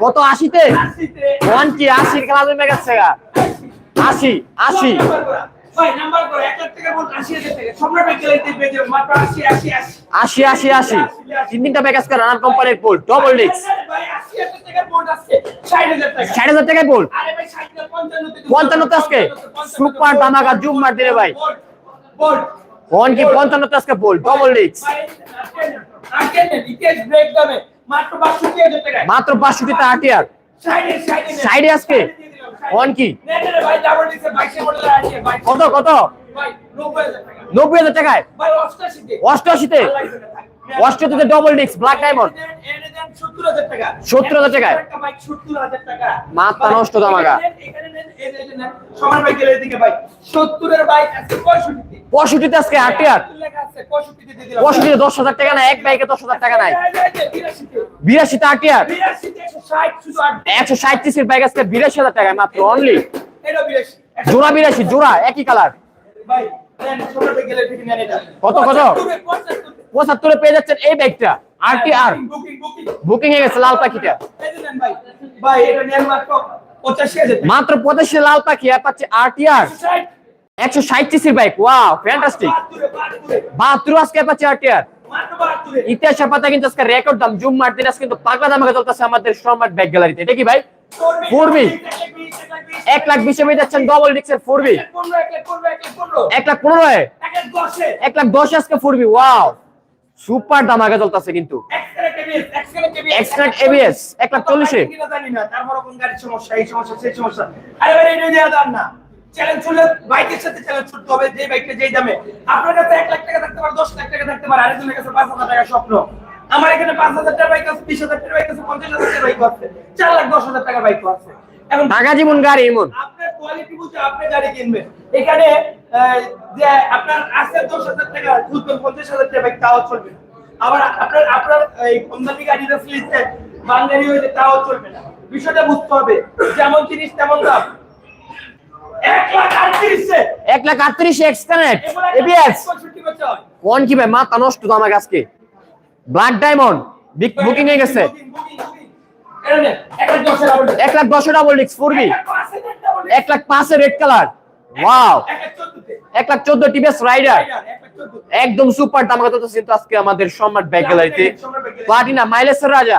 কত আশিতে? ওয়ান কি আশির খেলা জমে গেছে আশি আশি। আশি আশি আশি তিন তিনটা প্যাকেজ করে রানার কোম্পানির পোল ডবল ডিস্ক ষাট হাজার টাকায় পোল পঞ্চান্নতে আজকে? সুপার দামাকা জুম মার দিলে ভাই। ওয়ান কি পঞ্চান্নতে আজকে পোল ডবল ডিস্ক মাত্র হাজার টাকা মাত্র পাঁচশোটিতে আটিয়ার সাইডে সাইডে সাইডে আজকে? ওয়ান কি? কত কত? নব্বই হাজার টাকায়? অষ্টআশিতে। অষ্টআশিতে? ডবল ডিস্ক ব্ল্যাক ডায়মন্ড সত্তর হাজার টাকা। 70,000 টাকায়? মাথা নষ্ট দামাগা। সত্তরের বাইক আছে পঁয়ষট্টিতে আজকে লেখা আছে পঁয়ষট্টিতে দশ হাজার টাকা না এক বাইকে দশ হাজার টাকা নাই। বিরাশিতে শুধু আট একশো ষাট সিসির বাইক আজকে বিরাশি হাজার টাকায় মাত্র অনলি জোড়া বিরাশি জোড়া একই কালার কত, কত? পঁচাত্তরে, পেয়ে যাচ্ছেন এই বাইকটা আর টি আর। বুকিং হয়ে গেছে লাল পাখিটা। মাত্র পঁচাশি টাকা। লাল পাখি আর পাচ্ছে আর টি আর। একশো ষাট সিসির ওয়াও ফ্যান্টাস্টিক বাহাত্তরে, আজকে পাচ্ছে আর টি আর মাত্র বাহাত্তরে। ইতিহাসের রেকর্ড জুম আজকে কিন্তু পাগলা দামে চলতেছে আমাদের গ্যালারিতে এটা ভাই করবি। এক লাখ বিশ, পেয়ে যাচ্ছেন ফোরবি এক লাখ পনেরো, এক লাখ দশে, আজকে ফোরবি ওয়াও সুপার দাম আগে চলতেছে কিন্তু এক লাখ চল্লিশে। না। চ্যালেঞ্জ বাইকের সাথে চ্যালেঞ্জ করতে হবে যে বাইকটা যেই দামে। আপনার কাছে এক লাখ টাকা থাকতে পারে দশ লাখ টাকা থাকতে পারে আরেকজনের কাছে পাঁচ হাজার টাকা স্বপ্ন। আমার এখানে পাঁচ হাজার টাকা বাইক আছে বিশ হাজার টাকা বাইক আছে পঞ্চাশ হাজার টাকা বাইক আছে চার লাখ দশ হাজার টাকা বাইক আছে। এখন টাকা জীবন গাড়ি এমন আপনার কোয়ালিটি বুঝে আপনি গাড়ি কিনবেন। এখানে যে আপনার আছে দশ হাজার টাকা পঞ্চাশ হাজার টাকা বাইক তাও চলবে আবার আপনার আপনার এই গাড়িটা বাঙালি হয়েছে তাও চলবে না। বিষয়টা বুঝতে হবে যেমন জিনিস তেমন দাম। এক লাখ আটত্রিশে এক লাখ আটত্রিশে এক্সকানেট এবিএস হয়। কোন কি ভাই মাথা নষ্ট তো আমার আজকে ব্ল্যাক ডায়মন্ড বুকিং হয়ে গেছে এক লাখ। এক ডাবল ডিক্স ফোরবি এক লাখ পাঁচে রেড কালার ওয়াও এক লাখ চোদ্দ টিভিএস রাইডার। একদম সুপার দাম চলতেছে কিন্তু আজকে আমাদের সম্রাট ব্যাগ গ্যালারিতে প্লাটিনা মাইলেসের রাজা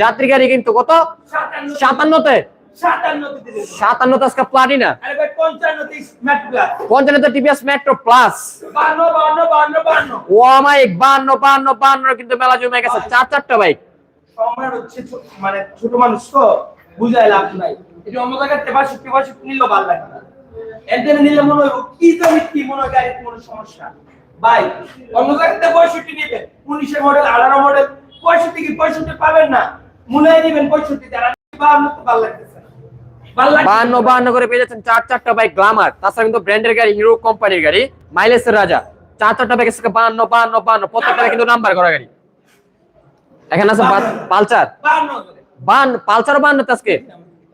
যাত্রী গাড়ি কিন্তু কত সাতান্ন। সাতান্নতে সাতান্নতে দিয়ে আজকে প্লাটিনা পঞ্চান্নতে ম্যাট প্লাস পঞ্চান্নতে টিভিএস মেট্রো প্লাস বান্ন বান্ন বান্ন বান্ন। ও আমার বান্ন বান্ন বান্ন কিন্তু মেলা জমে গেছে। চার চারটা বাইক সম্রাট হচ্ছে ছো- মানে ছোট মানুষ তো বুঝাই লাভ নাই। এটা অন্য জায়গায় তেবাশি তেবাশি নিলেও ভালো লাগে না। নিলে মনে হয় কি দামি কি মনে হয় গাড়ির কোনো সমস্যা। ভাই অন্য জায়গাতে পঁয়ষট্টি নেবেন। উনিশের মডেল আঠারো মডেল পঁয়ষট্টি কি পঁয়ষট্টি পাবেন না? মনে হয় নেবেন পঁয়ষট্টি যারা ভালো লাগতেছে। বান্ন বান্ন করে পেয়ে যাচ্ছেন চার চারটা বাইক গ্লামার তাছাড়া কিন্তু ব্র্যান্ডের গাড়ি হিরো কোম্পানির গাড়ি মাইলেজের রাজা। চার চারটা বাইক আছে বান্ন বান্ন বান্ন প্রত্যেকটা কিন্তু নাম্বার করা গাড়ি। এখানে আছে পালচার বান পালচার বান্ন আজকে।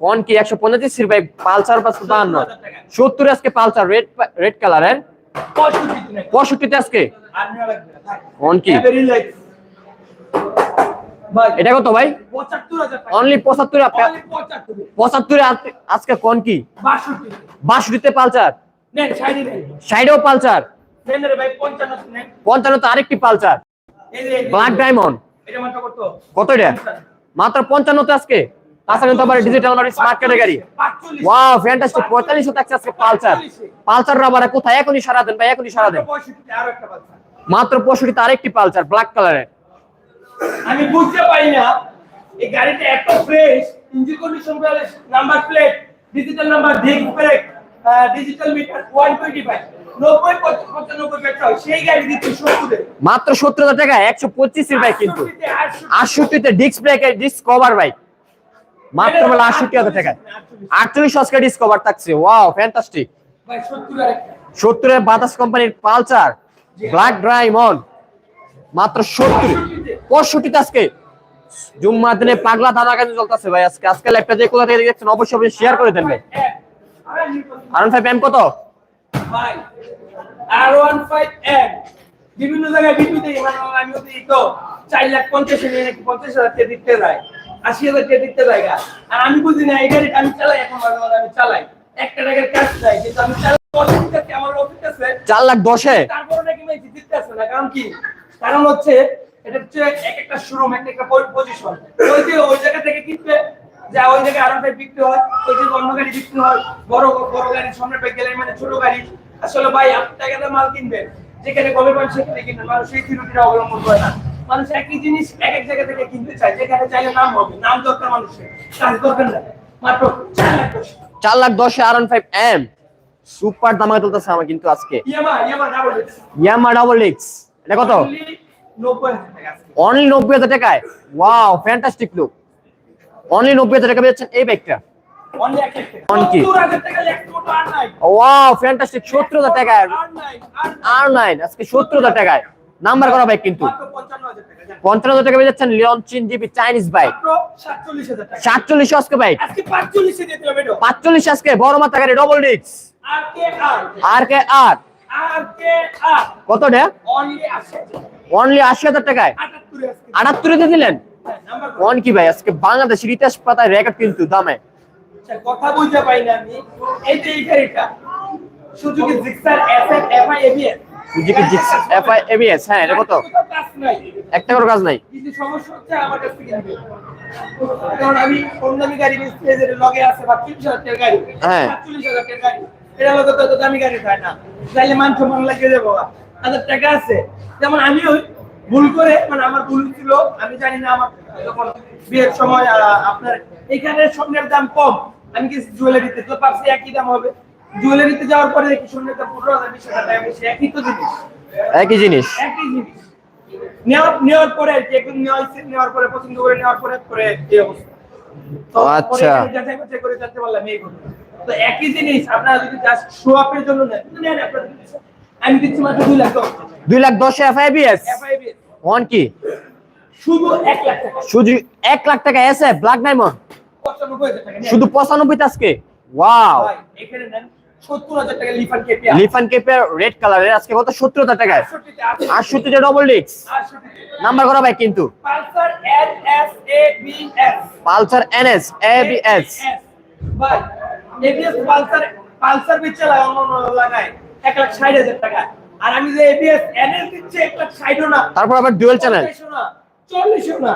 কোন কি একশো পঁচাশি সির বাইক পালচার পাঁচশো বান্ন সত্তর আজকে পালচার রেড রেড কালারের। পঁয়ষট্টিতে। আজকে। কোন কি? এটা কত ভাই? অনলি পঁচাত্তর Only ৭৫ পঁচাত্তরে আজকে কোন কি? ৬২ বাষট্টিতে পালচার। সাইডেও পালচার নেন। রে ভাই, ৫৫ নেন। পঞ্চান্নতে আরেকটি পালচার ব্ল্যাক ডায়মন্ড কত? এটা? মাত্র পঞ্চান্নতে আজকে? তাছাড়া কিন্তু আবার ডিজিটাল মানে স্মার্ট কার্ডের গাড়ি। ৪৫ ওয়াও ফ্যান্টাস্টিক পঁয়তাল্লিশশো থাকছে আজকে রাবারে কোথায়? এখনই সারা দেন ভাই এখনই সারা দেন। ৬৫ আরও মাত্র আরেকটি পালচার ব্ল্যাক কালারের আমি বুঝতে পারি না। এই গাড়িটা এত fresh engine condition number plate digital number disc brake digital meter 125 নব্বই পঁচানব্বই পেট্রোল সেই গাড়ি দিচ্ছে সত্তরে। মাত্র সত্তর হাজার টাকা একশো পঁচিশের বাইক কিন্তু আটষট্টিতে, ডিস্ক ব্রেকের ডিস্ক কভার বাইক মাত্র বেলা আটষট্টি হাজার টাকায়। আটচল্লিশ আজকে ডিস্ক কভার থাকছে। ওয়াও ফ্যান্টাস্টিক সত্তরের বাতাস কোম্পানির পালচার ব্ল্যাক ডায়মন্ড মাত্র সত্তর। পঁয়ষট্টিতে আজকে। জুম্মা দিনে পাগলা দানা কাজে চলতেছে ভাই আজকে। আজকে একটা যে কোথা থেকে দেখছেন অবশ্যই অবশ্যই শেয়ার করে দেন ভাই। আরন ফাইভ এম কত ভাই আর ওয়ান ফাইভ এম বিভিন্ন জায়গায় বিদ্যুৎ তো। চার লাখ পঞ্চাশ নাকি পঞ্চাশ হাজার দিতে যায়? আশি হাজার টাকা দিতে আর আমি বুঝি না এই গাড়িটা আমি চালাই এখন মাঝে মাঝে আমি চালাই। একটা টাকার কাজ নাই কিন্তু আমি চালাই আমার অফিস আছে চার লাখ দশে? তারপরে নাকি জিততে না কারণ কি? কারণ হচ্ছে এটা হচ্ছে এক একটা শোরুম এক একটা পজিশন ওই যে ওই জায়গা থেকে কিনবে যা ওই জায়গায় আরাম বিক্রি হয় ওই যে অন্য গাড়ি বিক্রি হয় বড় বড় গাড়ি সামনে পেয়ে গেলে মানে ছোট গাড়ি। আসলে ভাই আপনি টাকাতে মাল কিনবেন যেখানে কমে পান সেখানে কিনবেন মানুষ সেই থিরুটিটা অবলম্বন করে না। মানুষ একই জিনিস এক এক জায়গা থেকে কিনতে চায় যেখানে চাইলে নাম হবে নাম দরকার মানুষের কাজ দরকার না। মাত্র চার লাখ দশ চার লাখ দশে আর ফাইভ এম সুপার দামে চলতেছে আমার কিন্তু আজকে। Yamaha Yamaha double Yamaha double X এটা কত? অনলি নব্বই হাজার টাকায় ওয়াও ফ্যান্টাস্টিক লুক অনলি নব্বই হাজার টাকা পেয়েছেন এই ব্যাগটা অনলি এক লাখ টাকা। অন কি? 70,000 টাকা লেখা আর নাই। ওয়াও ফ্যান্টাস্টিক সত্তর হাজার টাকায় আর নাই, আর নাই। আর নাইন আজকে সত্তর হাজার টাকায় নাম্বার করা বাইক কিন্তু মাত্র 55,000 টাকা, যান। পঞ্চান্ন হাজার টাকা পেয়ে যাচ্ছেন লিওন চিন চাইনিজ বাইক মাত্র 47,000 টাকা। সাতচল্লিশ আজকে বাইক আজকে 45 এ দিতে হবে এটা। পাঁচচল্লিশ আজকে বড় মাথা গাড়ি ডবল ডিক্স আর কে আর? আর কে আর? আর কে আর? কত রে অনলি আশি হাজার টাকায়? 78 আটাত্তরে দিয়ে দিলেন? কোন কি ভাই? আজকে বাংলাদেশের ইতিহাস পাতায় রেকর্ড কিন্তু দামে। আচ্ছা, কথা বুঝতে পাই না আমি। এই যে এই গাড়িটা Suzuki Gixxer SF FI ABS. Suzuki Gixxer FI ABS হ্যাঁ এটা কত? একটা করে কাজ নাই। কিন্তু সমস্যা হচ্ছে আমার কাছ থেকে নিবে কারণ আমি দামি গাড়ি বেচতে যে লগে আছে বা তিরিশ হাজার টাকার গাড়ি। হ্যাঁ। সাতচল্লিশ হাজার টাকার গাড়ি। এটা লগে তো এত দামি গাড়ি হয় না। তাইলে মান সম্মান লাগিয়ে দেবো। হাজার টাকা আছে। যেমন আমি ভুল করে মানে আমার ভুল ছিল আমি জানি না আমার যখন বিয়ের সময় আপনার এখানে স্বর্ণের দাম কম। আমি কি জুয়েলারিতে তো পাচ্ছি একই দাম হবে। জুয়েলারিতে যাওয়ার পরে দেখি স্বর্ণের দাম পনেরো হাজার বিশ হাজার টাকা বেশি। একই তো জিনিস। একই জিনিস। একই জিনিস। নেওয়ার নেওয়ার পরে আর কি একদম নেওয়া হয়েছে। নেওয়ার পরে পছন্দ করে নেওয়ার পরে এই অবস্থা। আচ্ছা। যাচাই বাছাই করে জানতে পারলাম এই কথা তো একই জিনিস আপনারা যদি জাস্ট শো আপের জন্য নেন নেন আপনারা আমি দিচ্ছি মাত্র দুই লাখ দশ। দুই লাখ দশে এফআই এবিএস FIBS ওয়ান কি? শুধু এক লাখ টাকা। শুধু এক লাখ টাকা এসে ব্ল্যাক ডায়মন্ড পঁচানব্বই হাজার টাকা শুধু পঁচানব্বই আজকে? ওয়াও এখানে নেন টাকা লিফান কেপি লিফান কেপের রেড কালারের আজকে কত? আছে ডবল ডিক্স নাম্বার করা ভাই কিন্তু। Pulsar N S A Pulsar NS ABS ভাই এবিএস পালসার পালসার বিচ্ছে লাগায় এক লাখ ষাট হাজার টাকা। আর আমি যে এবিএস এনএস দিচ্ছি এক লাখ ষাটও না। তারপর আবার ডুয়েল চ্যানেল চল্লিশও না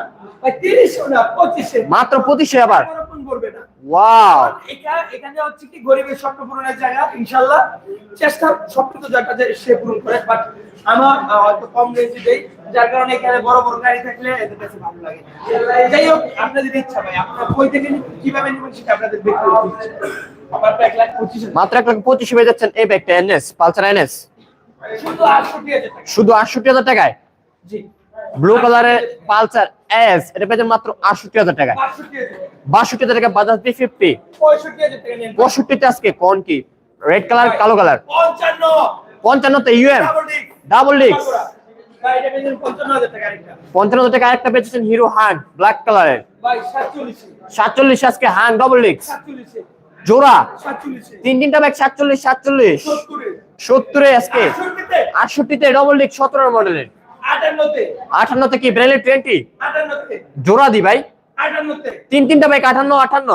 তিরিশও না পঁচিশে। মাত্র পঁচিশে আবার। করবে না। ওয়াও এখানে এখানে হচ্ছে কি গরিবের স্বপ্ন পূরণের জায়গা ইনশাল্লাহ। চেষ্টা তো জায়গা যে সে পূরণ করে বাট আমার হয়তো কম রেঞ্জে দেই যার কারণে এখানে বড় বড় গাড়ি থাকলে এদের কাছে ভালো লাগে। যাই হোক আপনাদের ইচ্ছা ভাই আপনারা কই থেকে কীভাবে নেবেন সেটা আপনাদের ব্যক্তিগত ইচ্ছা। মাত্র এক লাখ পঁচিশে পেয়ে যাচ্ছেন এই ব্যাগটা এনএস পালসার এনএস। শুধু আটষট্টি হাজার টাকায়? জি। ব্লু কালারের পালসার এস এটা পেয়েছেন মাত্র আটষট্টি হাজার টাকায়। বাষট্টি হাজার টাকা বাজাজ বি ফিফটি পঁয়ষট্টি টাকা পঁয়ষট্টিতে আজকে কোন কি? রেড কালার কালো কালার। পঞ্চান্ন। পঞ্চান্নতে ইউএম। ডাবল ডিক্স পঞ্চান্ন হাজার টাকা আরেকটা। পেয়েছেন হিরো হান ব্ল্যাক কালারের সাতচল্লিশ। আজকে হান ডবল ডিক্স জোড়া। তিন তিনটা ব্যাগ সাতচল্লিশ সাতচল্লিশ। সত্তরে। আজকে। আটষট্টিতে। ডবল ডিক্স সতেরো মডেলের আটান্নতে। কি ব্রেলে টোয়েন্টি জোড়া দি ভাই। তিন তিনটা বাইক আটান্ন আটান্ন।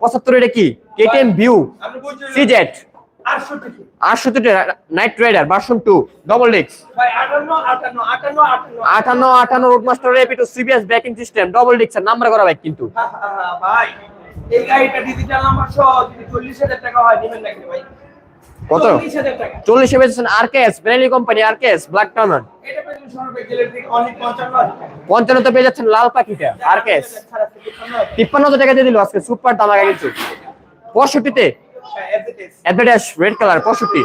পঁচাত্তরে। এটা কি? কেটিএম ভিউ সিজেট আটষট্টি night rider version two double ডিক্স আটান্ন আটান্ন রেপিটো সিবিএস ব্রেকিং সিস্টেম ডবল ডিক্স নাম্বার করা বাইক কিন্তু। হা, হা, হা, ভাই এই গাড়িটা ডিজিটাল নাম্বার সহ যদি চল্লিশ হাজার টাকা হয় নেবেন নাকি ভাই? কত? চল্লিশ হাজার টাকা। চল্লিশে বেচেছেন আরকেএস ব্রেলি কোম্পানি ব্ল্যাক পঞ্চান্ন হাজার পঞ্চান্নতে পেয়ে যাচ্ছেন লাল পাখিটা হাজার টাকা। তিপ্পান্ন টাকা দিয়ে দিল আজকে সুপার দাম আগে কিন্তু। পঁয়ষট্টিতে FZS রেড কালার পঁয়ষট্টি।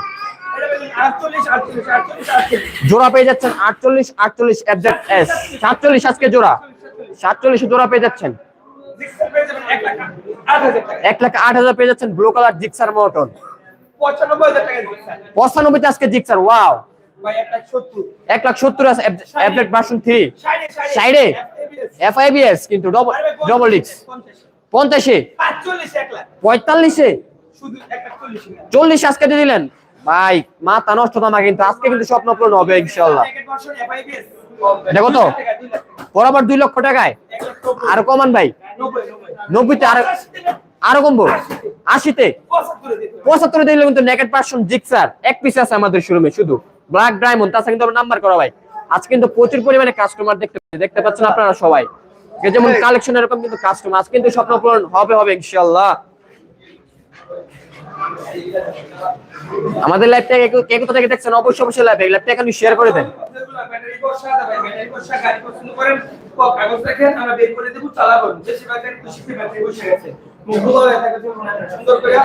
জোড়া পেয়ে যাচ্ছেন আটচল্লিশ আটচল্লিশ এফজেড এস সাতচল্লিশ আজকে জোড়া। সাতচল্লিশে জোড়া পেয়ে যাচ্ছেন। এক লাখ আট হাজার পেয়ে যাচ্ছেন ব্লু কালার মটন। আজকে ওয়াও এক লাখ সত্তর থ্রি সাইডে কিন্তু ডবল ডবল পঁয়তাল্লিশে? চল্লিশ আজকে দিয়ে দিলেন? ভাই মাথা নষ্ট দামা কিন্তু আজকে কিন্তু স্বপ্ন পূরণ হবে ইনশাল্লাহ এটা কত? বরাবর দুই লক্ষ টাকায়? আরও কমান ভাই। নব্বইতে আরও আরও কমবো? আশিতে? পঁচাত্তরে দিলে কিন্তু নেকেট পার্সন জিক্সার এক পিস আছে আমাদের শোরুমে শুধু। ব্ল্যাক ডায়মন্ড তাছাড়া কিন্তু নাম্বার করা ভাই। আজ কিন্তু প্রচুর পরিমাণে কাস্টমার দেখতে দেখতে পাচ্ছেন আপনারা সবাই। যেমন কালেকশন এরকম কিন্তু কাস্টমার আজ কিন্তু স্বপ্ন পূরণ হবে হবে ইনশাল্লাহ আমাদের লাইভটা কে কোথা থেকে দেখছেন? অবশ্যই অবশ্যই লাইভ লাইভটা এখন শেয়ার করে দেন। সুন্দর করে।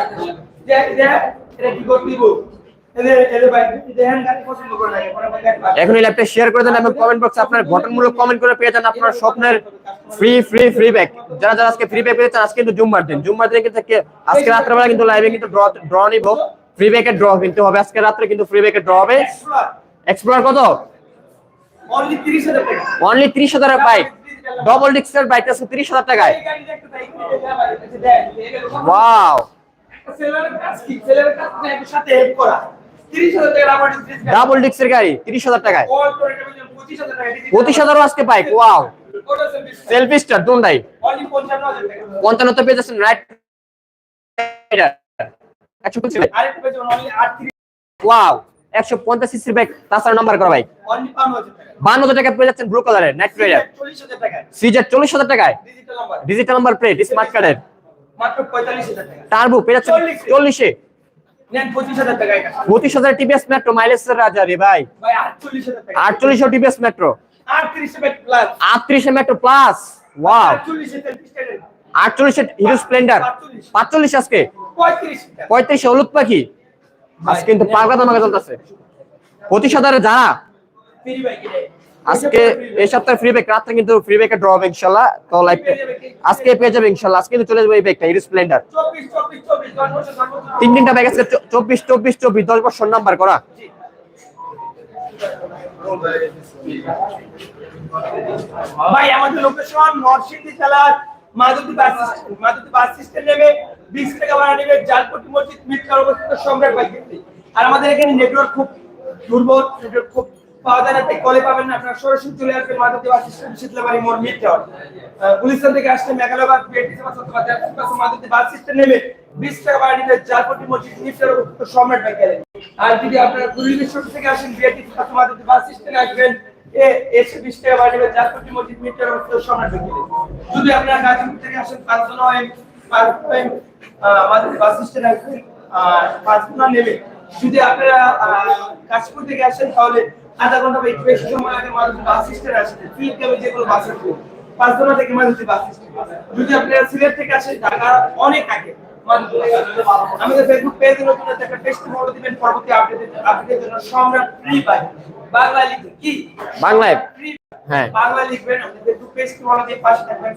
এখন এই লাইভটা শেয়ার করে দেন এবং কমেন্ট বক্সে আপনার গঠনমূলক কমেন্ট করে পেয়ে যান আপনার স্বপ্নের ফ্রি ফ্রি ফ্রি ব্যাগ যারা যারা আজকে ফ্রি ব্যাগ পেয়েছেন আজকে কিন্তু জুম্মার দিন। জুম্মার দিনে কিন্তু আজকে রাত্রেবেলা কিন্তু লাইভে কিন্তু ড্র ড্র নিব। ফ্রি ব্যাগের ড্র কিন্তু হবে। আজকে রাত্রে কিন্তু ফ্রি ব্যাগের ড্র হবে। এক্সপ্লোর কত? Only 30,000 টাকা। অনলি ত্রিশ হাজারের বাইক ডবল ডিস্কের বাইক আছে ত্রিশ হাজার টাকায়। ওয়াও সেলারের কাজ কি? সেলারের কাজ সাথে help করা। 30,000 টাকার আমার ডিসপ্লে গাড়ি। ডাবল ডিস্কের গাড়ি ত্রিশ হাজার টাকায়। All করে এটা বলছেন 25,000 টাকা, এটা পঁচিশ হাজারও আজকে bike wow. Selfie star Only 55,000 টাকা। পেয়ে যাচ্ছেন রাইট একশো পঁচিশ আরেকটা পেয়েছে only 38 ওয়াও একশো পঞ্চাশ সিসির বাইক তাছাড়া নাম্বার করা বাইক only 52,000 বান্ন হাজার টাকা পেয়ে যাচ্ছেন ব্লু কালারের নাইট রাইডার 40,000 সিজের চল্লিশ হাজার টাকায়। ডিজিটাল নাম্বার প্লেট স্মার্ট কার্ডের মাত্র 45,000 টাকা। টার্বো পেয়ে যাচ্ছেন চল্লিশে। পঁচিশ হাজার টিপিএস মেট্রো মাইলেজ রাজা রে ভাই। ভাই 48,000 আটচল্লিশশো টিপিএস মেট্রো। 38 আটত্রিশে মেট্রো প্লাস ওয়াও 48 এর আটচল্লিশে হিরো স্প্লেন্ডার। পাঁচচল্লিশ। আজকে? 35 পঁয়ত্রিশে হলুদ পাখি? আজ কিন্তু পাগলা দামাকে চলতেছে পঁচিশ হাজারে যারা। আজকে এই সপ্তাহে ফ্রি ব্যাক রাত্রে কিন্তু ফ্রি ব্যাকে ড্র হবে ইনশাল্লাহ। তো লাইভ আজকে পেয়ে যাবে ইনশাল্লাহ। আজকে কিন্তু চলে যাবে এই ব্যাগটা হিরো স্প্লেন্ডার 24 24 24 দশ বছর সর্বোচ্চ। তিন তিনটা ব্যাগ আছে চব্বিশ চব্বিশ চব্বিশ, দশ বছর নাম্বার করা। ভাই, আমাদের লোকেশন নরসিংদী জেলার Madhabdi bus Madhabdi bus stand নেবে, বিশ টাকা ভাড়া নেবে, জালপট্টি মসজিদ, মিটকার অবস্থিত সম্রাট বাইক আর আমাদের এখানে নেটওয়ার্ক খুব দুর্বল নেটওয়ার্ক খুব আসবেন ভাড়া যদি আপনারা এসে বিশ টাকা বাড়ি নেবে জালপট্টি মসজিদ মিটার অবস্থিত সম্রাট গ্যালারি যদি আপনারা গাজীপুর থেকে আসেন, পাঁচজন হয় পাঁচজন হয় আমাদের বাস স্ট্যান্ড আসবেন আর পাঁচজন নেবে যদি আপনারা কাশীপুর থেকে আসেন তাহলে আধা ঘণ্টা বা একটু বেশি সময় আগে মাঝে বাস স্ট্যান্ড আসবে ফ্রি কেমন যে কোনো বাস আসবে পাঁচজনা থেকে মাঝে বাস স্ট্যান্ড যদি আপনারা সিলেট থেকে আসেন ঢাকা অনেক আগে আমাদের ফেসবুক পেজে নতুন একটা টেস্ট মোড দিবেন পরবর্তী আপডেট আপডেটের জন্য সম্রাট ফ্রি পাই। বাংলা লিখে কি? বাংলায়? হ্যাঁ। বাংলা লিখবেন আমাদের ফেসবুক পেজ কি বলা দিয়ে পাশে থাকবেন।